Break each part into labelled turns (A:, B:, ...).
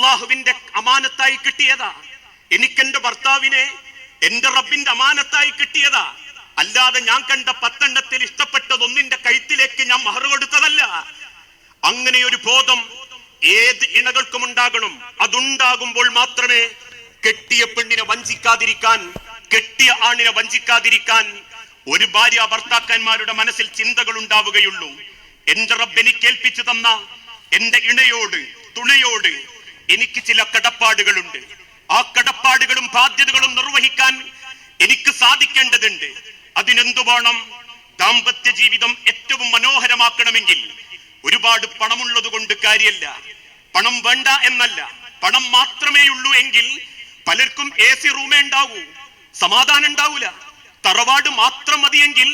A: അള്ളാഹുവിന്റെ അമാനത്തായി കിട്ടിയതാ. എനിക്കെന്റെ ഭർത്താവിനെ എന്റെ റബ്ബിന്റെ അമാനത്തായി കിട്ടിയതാ. അല്ലാതെ ഞാൻ കണ്ട പത്തെണ്ണത്തിൽ ഇഷ്ടപ്പെട്ടത് ഒന്നിന്റെ കഴുത്തിലേക്ക് ഞാൻ മഹർ കൊടുത്തതല്ല. അങ്ങനെ ഒരു ബോധം ഏത് ഇണകൾക്കും ഉണ്ടാകണം. അതുണ്ടാകുമ്പോൾ മാത്രമേ കെട്ടിയ പെണ്ണിനെ വഞ്ചിക്കാതിരിക്കാൻ കെട്ടിയ ആണിനെ വഞ്ചിക്കാതിരിക്കാൻ ഒരു ഭാര്യ ഭർത്താക്കന്മാരുടെ മനസ്സിൽ ചിന്തകൾ ഉണ്ടാവുകയുള്ളൂ. എന്റെ റബ്ബ് എനിക്ക് ഏൽപ്പിച്ചു തന്ന എന്റെ ഇണയോട് തുണയോട് എനിക്ക് ചില കടപ്പാടുകളുണ്ട്. ആ കടപ്പാടുകളും ബാധ്യതകളും നിർവഹിക്കാൻ എനിക്ക് സാധിക്കേണ്ടതുണ്ട്. അതിനെന്തു വേണം? ദാമ്പത്യ ജീവിതം ഏറ്റവും മനോഹരമാക്കണമെങ്കിൽ ഒരുപാട് പണമുള്ളത് കൊണ്ട് കാര്യമല്ല പണം വേണ്ട എന്നല്ല. പണം മാത്രമേ ഉള്ളൂ എങ്കിൽ പലർക്കും എ സി റൂമേ ഉണ്ടാവൂ. സമാധാനം ഉണ്ടാവൂല. തറവാട് മാത്രം മതിയെങ്കിൽ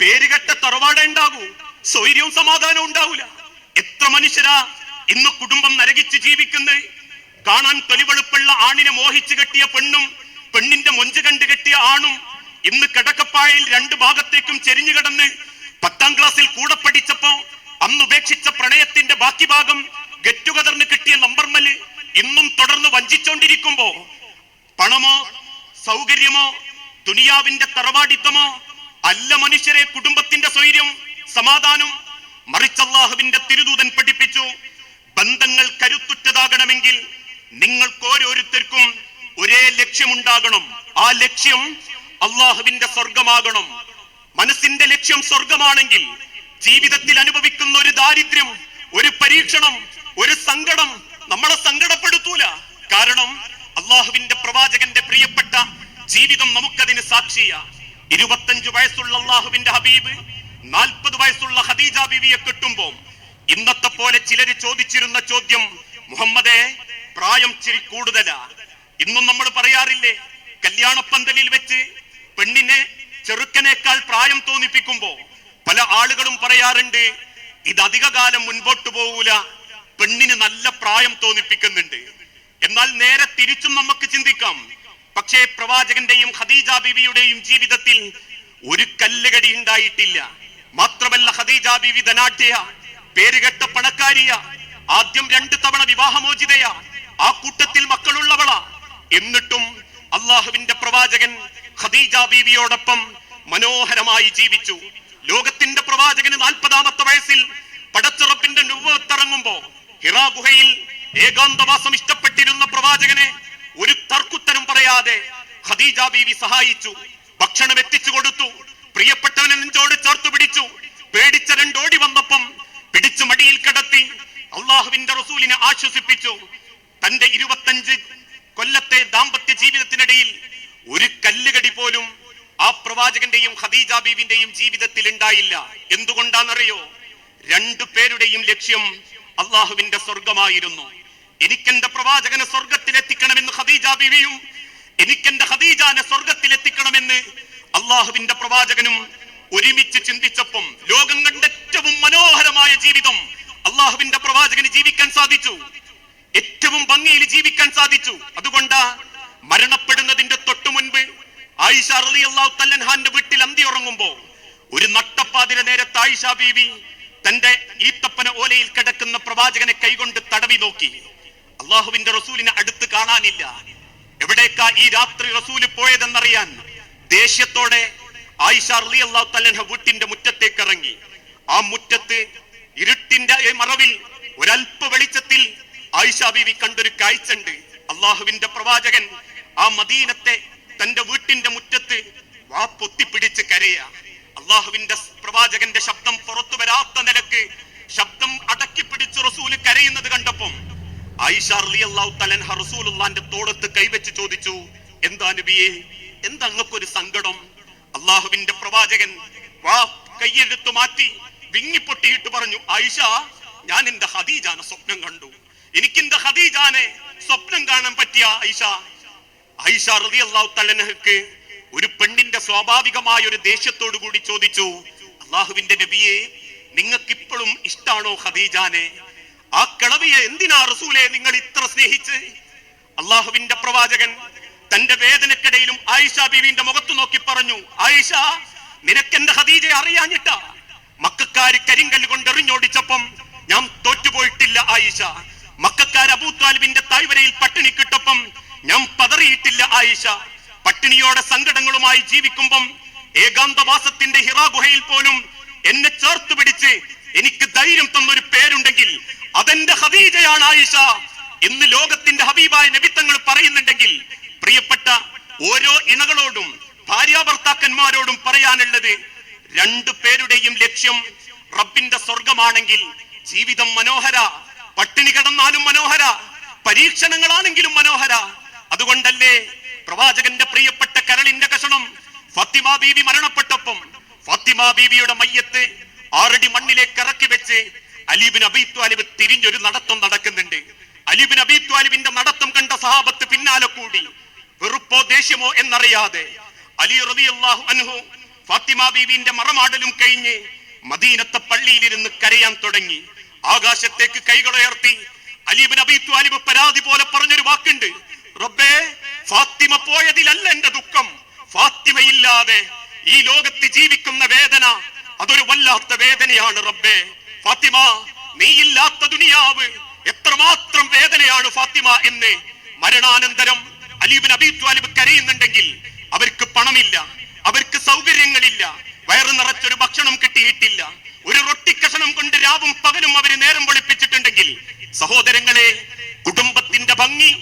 A: പേരുകെട്ട തറവാട് ഉണ്ടാകൂ സൗര്യവും സമാധാനവും ഉണ്ടാവൂല. എത്ര മനുഷ്യരാ ഇന്ന് കുടുംബം നരകിച്ച് ജീവിക്കുന്നത് കാണാൻ തൊലിവെളുപ്പുള്ള ആണിനെ മോഹിച്ചു കെട്ടിയ പെണ്ണും പെണ്ണിന്റെ മൊഞ്ച് കണ്ട് കെട്ടിയ ആണും ഇന്ന് കിടക്കപ്പായയിൽ രണ്ട് ഭാഗത്തേക്കും ചെരിഞ്ഞു കിടന്ന് പത്താം ക്ലാസ്സിൽ കൂടെ പഠിച്ചപ്പോ അന്ന് ഉപേക്ഷിച്ച പ്രണയത്തിന്റെ ബാക്കി ഭാഗം ഗെറ്റ് ടുഗദറിന് കിട്ടിയ നമ്പർമൽ ഇന്നും തുടർന്ന് വഞ്ചിച്ചോണ്ടിരിക്കുമ്പോ പണമോ സൗകര്യമോ ദുനിയാവിന്റെ തറവാടിത്തമോ അല്ല മനുഷ്യരെ കുടുംബത്തിന്റെ സ്വൈര്യം സമാധാനം മറിച്ചല്ലാഹുവിന്റെ തിരുദൂതൻ പഠിപ്പിച്ചു ബന്ധങ്ങൾ കരുത്തുറ്റതാകണമെങ്കിൽ നിങ്ങൾക്ക് ഓരോരുത്തർക്കും ഒരേ ലക്ഷ്യമുണ്ടാകണം. ആ ലക്ഷ്യം അള്ളാഹുവിന്റെ സ്വർഗമാകണം മനസ്സിന്റെ ലക്ഷ്യം സ്വർഗമാണെങ്കിൽ ജീവിതത്തിൽ അനുഭവിക്കുന്ന ഒരു ദാരിദ്ര്യം ഒരു പരീക്ഷണം ഒരു സങ്കടം നമ്മളെ സങ്കടപ്പെടുത്തൂല. കാരണം അള്ളാഹുവിന്റെ പ്രവാചകന്റെ പ്രിയപ്പെട്ട ജീവിതം നമുക്കതിന് സാക്ഷിയ. ഇരുപത്തഞ്ചു വയസ്സുള്ള അള്ളാഹുവിന്റെ ഹബീബ് നാൽപ്പത് വയസ്സുള്ള ഹദീജ ബിവിയെ കെട്ടുമ്പോ ഇന്നത്തെ പോലെ ചിലര് ചോദിച്ചിരുന്ന ചോദ്യം മുഹമ്മദേ പ്രായം ചിരി കൂടുതലാ. ഇന്നും നമ്മൾ പറയാറില്ലേ കല്യാണപ്പന്തലിൽ വെച്ച് പെണ്ണിനെ ചെറുക്കനേക്കാൾ പ്രായം തോന്നിപ്പിക്കുമ്പോ പല ആളുകളും പറയാറുണ്ട് ഇത് അധികകാലം മുൻപോട്ട് പോകൂല പെണ്ണിന് നല്ല പ്രായം തോന്നിപ്പിക്കുന്നുണ്ട്. എന്നാൽ നേരെ തിരിച്ചും നമുക്ക് ചിന്തിക്കാം. പക്ഷേ പ്രവാചകന്റെയും ഖദീജ ബിവിയുടെയും ജീവിതത്തിൽ ഒരു കല്ലുകടി ഉണ്ടായിട്ടില്ല. മാത്രമല്ല ഖദീജ ബിവി ധനാഢ്യ പേരുകെട്ട പണക്കാരിയ ആദ്യം രണ്ട് തവണ വിവാഹമോചിതയ. ആ കൂട്ടത്തിൽ മക്കളുള്ളവള. എന്നിട്ടും അള്ളാഹുവിന്റെ പ്രവാചകൻ ഖദീജ ബീവിയോടൊപ്പം മനോഹരമായി ജീവിച്ചു. ലോകത്തിന്റെ പ്രവാചകന് നാൽപ്പതാമത്തെ വയസ്സിൽ പടച്ചുറപ്പിന്റെ നുവത്തിറങ്ങുമ്പോ ഹിറാ ഗുഹയിൽ ഏകാന്തവാസം ഇഷ്ടപ്പെട്ടിരുന്ന പ്രവാചകനെ ഒരു തർക്കുത്തരം പറയാതെ ഖദീജ ബീവി സഹായിച്ചു. ഭക്ഷണം എത്തിച്ചു കൊടുത്തു. പ്രിയപ്പെട്ടവനെ നെഞ്ചോട് ചേർത്തു പിടിച്ചു. പേടിച്ച രണ്ടോടി വന്നപ്പം പിടിച്ചു മടിയിൽ കിടത്തി അള്ളാഹുവിന്റെ റസൂലിനെ ആശ്വസിപ്പിച്ചു. തന്റെ ഇരുപത്തഞ്ച് കൊല്ലത്തെ ദാമ്പത്യ ജീവിതത്തിനിടയിൽ ഒരു കല്ലുകടി പോലും ആ പ്രവാചകന്റെയും ഖദീജ ബീവിന്റെയും ജീവിതത്തിൽ ഉണ്ടായില്ല. എന്തുകൊണ്ടാണെന്നറിയോ? രണ്ടു പേരുടെയും ലക്ഷ്യം അള്ളാഹുവിന്റെ സ്വർഗമായിരുന്നു എനിക്കെന്റെ പ്രവാചകനെ സ്വർഗത്തിലെത്തിക്കണമെന്ന് ഖദീജ ബീവിയും എനിക്കെന്റെ ഖദീജാനെ സ്വർഗത്തിലെത്തിക്കണമെന്ന് അള്ളാഹുവിന്റെ പ്രവാചകനും ഒരുമിച്ച് ചിന്തിച്ചപ്പം ലോകം കണ്ട ഏറ്റവും മനോഹരമായ ജീവിതം അള്ളാഹുവിന്റെ പ്രവാചകന് ജീവിക്കാൻ സാധിച്ചു. ഏറ്റവും ഭംഗിയിൽ ജീവിക്കാൻ സാധിച്ചു. അതുകൊണ്ട് മരണപ്പെടുന്നതിന്റെ തൊട്ടു മുൻപ് ആയിഷ റളിയല്ലാഹു തല്ലൻഹാന്റെ വീട്ടിൽ അന്തി ഉറങ്ങുമ്പോ ഒരു നട്ടപ്പാതിര നേരത്ത് ആയിഷ ബീവി തന്റെ ഈത്തപ്പന ഓലയിൽ കിടക്കുന്ന പ്രവാചകനെ കൈകൊണ്ട് തടവി നോക്കി. അള്ളാഹുവിന്റെ റസൂലിനെ അടുത്ത് കാണാനില്ല. എവിടേക്കാ ഈ രാത്രി റസൂൽ പോയതെന്നറിയാൻ ദേഷ്യത്തോടെ ആയിഷ റളിയല്ലാഹു തല്ലൻഹ വീട്ടിന്റെ മുറ്റത്തേക്ക് ഇറങ്ങി ആ മുറ്റത്ത് ഇരുട്ടിന്റെ മറവിൽ ഒരൽപ്പ വെളിച്ചത്തിൽ ആയിഷ ബീവി കണ്ടൊരു കാഴ്ചണ്ട് അള്ളാഹുവിന്റെ പ്രവാചകൻ ആ മദീനത്തെ തന്റെ വീട്ടിന്റെ മുറ്റത്ത് വാ പൊത്തിപ്പിടിച്ച് കരയ. അള്ളാഹുവിന്റെ പ്രവാചകന്റെ ശബ്ദം പുറത്തു വരാത്ത നിലയ്ക്ക് ശബ്ദം അടക്കി പിടിച്ച് റസൂൽ കരയുന്നത് കണ്ടപ്പം ആയിഷ റളിയല്ലാഹു തലൻഹ റസൂലുള്ളാന്റെ തോളത്ത് കൈവച്ച് ചോദിച്ചു എന്താ നബിയെ? എന്താ അങ്ങക്കൊരു സങ്കടം? അള്ളാഹുവിന്റെ പ്രവാചകൻ വാ കൈയെടുത്തു മാറ്റി വിങ്ങിപ്പൊട്ടിയിട്ട് പറഞ്ഞു ആയിഷ ഞാൻ എന്റെ ഹദീജാനെ സ്വപ്നം കണ്ടു. എനിക്ക് എന്റെ ഹദീജാനെ സ്വപ്നം കാണാൻ പറ്റിയ ആയിഷ. ആയിഷ അള്ളാഹു തലനഹക്ക് ഒരു പെണ്ണിന്റെ സ്വാഭാവികമായ ഒരു ദേഷ്യത്തോടു കൂടി ചോദിച്ചു അള്ളാഹുവിന്റെ നബിയെ നിങ്ങൾക്ക് ഇപ്പോഴും ഇഷ്ടാണോ ഖദീജാനെ? ആ കിളവിയെ എന്തിനാ റസൂലെ നിങ്ങൾ ഇത്ര സ്നേഹിച്ച്? അള്ളാഹുവിന്റെ പ്രവാചകൻ തന്റെ വേദനക്കിടയിലും ആയിഷ ബീവിന്റെ മുഖത്ത് നോക്കി പറഞ്ഞു ആയിഷ നിനക്കെന്റെ ഹദീജ അറിയാഞ്ഞിട്ട? മക്കാര് കരിങ്കല്ല് കൊണ്ട് എറിഞ്ഞോടിച്ചപ്പം ഞാൻ തോറ്റുപോയിട്ടില്ല ആയിഷ. മക്കാർ ഞാൻ പതറിയിട്ടില്ല ആയിഷ. പട്ടിണിയോടെ സങ്കടങ്ങളുമായി ജീവിക്കുമ്പം ഏകാന്തവാസത്തിന്റെ ഹിറാ ഗുഹയിൽ പോലും എന്നെ ചേർത്ത് പിടിച്ച് എനിക്ക് ധൈര്യം തന്നൊരു പേരുണ്ടെങ്കിൽ അതെന്റെ ഹദീജയാണ് ആയിഷ. എന്ന് ലോകത്തിന്റെ ഹബീബായ നബിത്തങ്ങൾ പറയുന്നുണ്ടെങ്കിൽ പ്രിയപ്പെട്ട ഓരോ ഇണകളോടും ഭാര്യാഭർത്താക്കന്മാരോടും പറയാനുള്ളത് രണ്ടു പേരുടെയും ലക്ഷ്യം റബ്ബിന്റെ സ്വർഗമാണെങ്കിൽ ജീവിതം മനോഹര പട്ടിണി കിടന്നാലും മനോഹര പരീക്ഷണങ്ങളാണെങ്കിലും മനോഹര. അതുകൊണ്ടല്ലേ പ്രവാചകന്റെ പ്രിയപ്പെട്ട കരളിന്റെ കഷണം ഫത്തിമ ബീവി മരണപ്പെട്ടപ്പം ഫത്തിമ ബീവിയുടെ മയ്യത്ത് ആറടി മണ്ണിലേക്ക് ഇറക്കി വെച്ച് അലീബിൻ അബീ ത്വാലിബ് തിരിഞ്ഞൊരു നടത്തം നടക്കുന്നുണ്ട്. അലീബിൻ അബീ ത്വാലിബിന്റെ നടത്തം കണ്ട സഹാബത്ത് പിന്നാലെ കൂടി. വെറുപ്പോ ദേഷ്യമോ എന്നറിയാതെ അലി റളിയല്ലാഹു അനുഹു ഫാത്തിമ ബീബിന്റെ മറമാടലും കഴിഞ്ഞ് മദീനത്തെ പള്ളിയിലിരുന്ന് കരയാൻ തുടങ്ങി. ആകാശത്തേക്ക് കൈകളുയർത്തി അലീബിൻ അബീ ത്വാലിബ് പരാതി പോലെ പറഞ്ഞൊരു വാക്കുണ്ട്. റബ്ബേ ഫാത്തിമ പോയതിലല്ല എന്റെ ദുഃഖം. ഫാത്തിമയില്ലാതെ ഈ ലോകത്ത് ജീവിക്കുന്ന വേദന അതൊരു വല്ലാത്ത വേദനയാണ് റബ്ബേ. ഫാത്തിമ നീയില്ലാത്ത ദുനിയാവ് എത്രമാത്രം വേദനയാണ് ഫാത്തിമ എന്ന് മരണാനന്തരം അലീബിൻ അബി ത്വാലിബ് കരയുന്നുണ്ടെങ്കിൽ അവർക്ക് പണമില്ല അവർക്ക് സൗകര്യങ്ങളില്ല വയറ് നിറച്ചൊരു ഭക്ഷണം കിട്ടിയിട്ടില്ല ഒരു റൊട്ടിക്കഷണം കൊണ്ട് രാവും പകലും അവർ നേരം വെളുപ്പിച്ചിട്ടുണ്ടെങ്കിൽ സഹോദരങ്ങളെ കുടുംബത്തിന്റെ ഭംഗി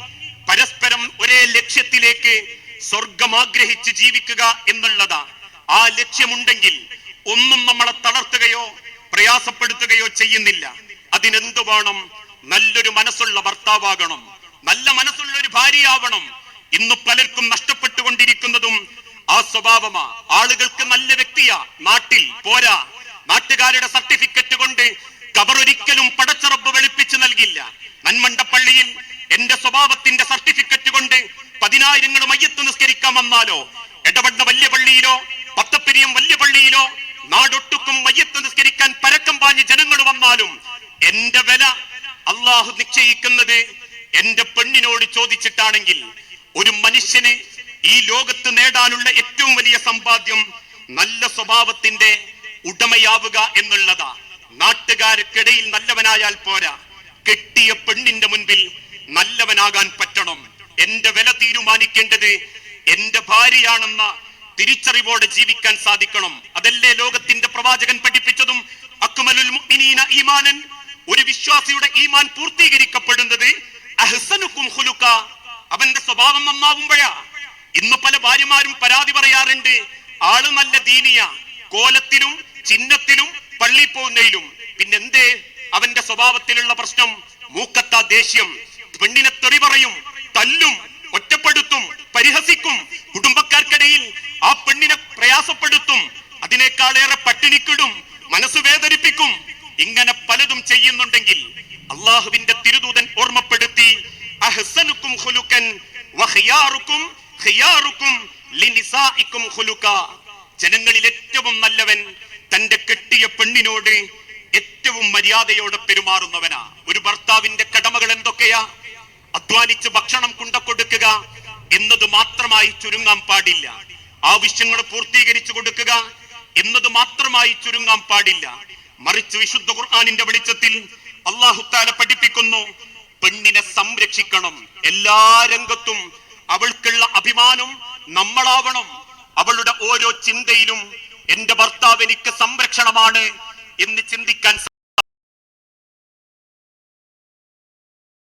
A: പരസ്പരം ഒരേ ലക്ഷ്യത്തിലേക്ക് സ്വർഗം ആഗ്രഹിച്ച് ജീവിക്കുക എന്നുള്ളതാ. ആ ലക്ഷ്യമുണ്ടെങ്കിൽ ഒന്നും നമ്മളെ തളർത്തുകയോ പ്രയാസപ്പെടുത്തുകയോ ചെയ്യുന്നില്ല. അതിനെന്ത് വേണം? നല്ലൊരു മനസ്സുള്ള ഭർത്താവാകണം. നല്ല മനസ്സുള്ള ഒരു ഭാര്യയാവണം. ഇന്ന് പലർക്കും നഷ്ടപ്പെട്ടുകൊണ്ടിരിക്കുന്നതും ആ സ്വഭാവമാ. ആളുകൾക്ക് നല്ല വ്യക്തിയാ. നാട്ടിൽ പോരാ. നാട്ടുകാരുടെ സർട്ടിഫിക്കറ്റ് കൊണ്ട് കബറൊരിക്കലും പടച്ചറബ് വെളുപ്പിച്ചു നൽകില്ല. നന്മണ്ടപ്പള്ളിയിൽ എന്റെ സ്വഭാവത്തിന്റെ സർട്ടിഫിക്കറ്റ് കൊണ്ട് പതിനായിരങ്ങൾ മയ്യത്ത് നിസ്കരിക്കാൻ വന്നാലോ? ഇടപെട്ട വലിയ പള്ളിയിലോ പത്തപ്പെരിയം വലിയ പള്ളിയിലോ നാടൊട്ടുക്കും മയ്യത്ത് നിസ്കരിക്കാൻ പരക്കം പാഞ്ഞ് ജനങ്ങൾ വന്നാലും എന്റെ വില അള്ളാഹു നിശ്ചയിക്കുന്നത് എന്റെ പെണ്ണിനോട് ചോദിച്ചിട്ടാണെങ്കിൽ ഒരു മനുഷ്യന് ഈ ലോകത്ത് നേടാനുള്ള ഏറ്റവും വലിയ സമ്പാദ്യം നല്ല സ്വഭാവത്തിന്റെ ഉടമയാവുക എന്നുള്ളതാ. നാട്ടുകാർക്കിടയിൽ നല്ലവനായാൽ പോരാ. കെട്ടിയ പെണ്ണിന്റെ മുൻപിൽ നല്ലവനാകാൻ പറ്റണം. എന്റെ വില തീരുമാനിക്കേണ്ടത് എന്റെ ഭാര്യയാണെന്ന തിരിച്ചറിവോടെ ജീവിക്കാൻ സാധിക്കണം. അതല്ലേ ലോകത്തിന്റെ പ്രവാചകൻ പഠിപ്പിച്ചതും അക്മലുൽ മുഅ്മിനീന ഈമാനൻ? ഒരു വിശ്വാസിയുടെ ഈമാൻ പൂർത്തീകരിക്കപ്പെടുന്നത് അവന്റെ സ്വഭാവം നന്നാവുമ്പോഴാ. ഇന്ന് പല ഭാര്യമാരും പരാതി പറയാറുണ്ട് ആൾ നല്ല ദീനിയ. കോലത്തിലും ചിഹ്നത്തിലും പള്ളി പോകുന്നതിലും പിന്നെന്തേ? അവന്റെ സ്വഭാവത്തിലുള്ള പ്രശ്നം മൂക്കത്ത ദേഷ്യം. പെണ്ണിനെ തെറി പറയും തല്ലും ഒറ്റപ്പെടുത്തും പരിഹസിക്കും. കുടുംബക്കാർക്കിടയിൽ ആ പെണ്ണിനെ പ്രയാസപ്പെടുത്തും. അതിനേക്കാളേറെ പട്ടിണിക്കിടും മനസ്സ് വേദനിപ്പിക്കും. ഇങ്ങനെ പലതും ചെയ്യുന്നുണ്ടെങ്കിൽ അള്ളാഹുവിന്റെ തിരുദൂതൻ ഓർമ്മപ്പെടുത്തി അഹ്സനുക്കും ഖുലുക്കൻ വഖിയാറുക്കും ഖിയാറുക്കും ലിനിസാഇക്കും ഖുലുക ജനങ്ങളിൽ ഏറ്റവും നല്ലവൻ തന്റെ കെട്ടിയ പെണ്ണിനോട് ഏറ്റവും മര്യാദയോടെ പെരുമാറുന്നവനാ. ഒരു ഭർത്താവിന്റെ കടമകൾ എന്തൊക്കെയാ? അധ്വാനിച്ച് ഭക്ഷണം കൊണ്ട കൊടുക്കുക എന്നത് മാത്രമായി ചുരുങ്ങാൻ പാടില്ല. ആവശ്യങ്ങൾ പൂർത്തീകരിച്ചു കൊടുക്കുക എന്നത് മാത്രമായി ചുരുങ്ങാൻ പാടില്ല. മറിച്ച് വിശുദ്ധ ഖുർആാനിന്റെ വെളിച്ചത്തിൽ അള്ളാഹുത്താല പഠിപ്പിക്കുന്നു സംരക്ഷിക്കണം എല്ലാ രംഗത്തും അവൾക്കുള്ള അഭിമാനം നമ്മളാവണം. അവളുടെ ഓരോ ചിന്തയിലും എന്റെ ഭർത്താവ് എനിക്ക് സംരക്ഷണമാണ് എന്ന് ചിന്തിക്കാൻ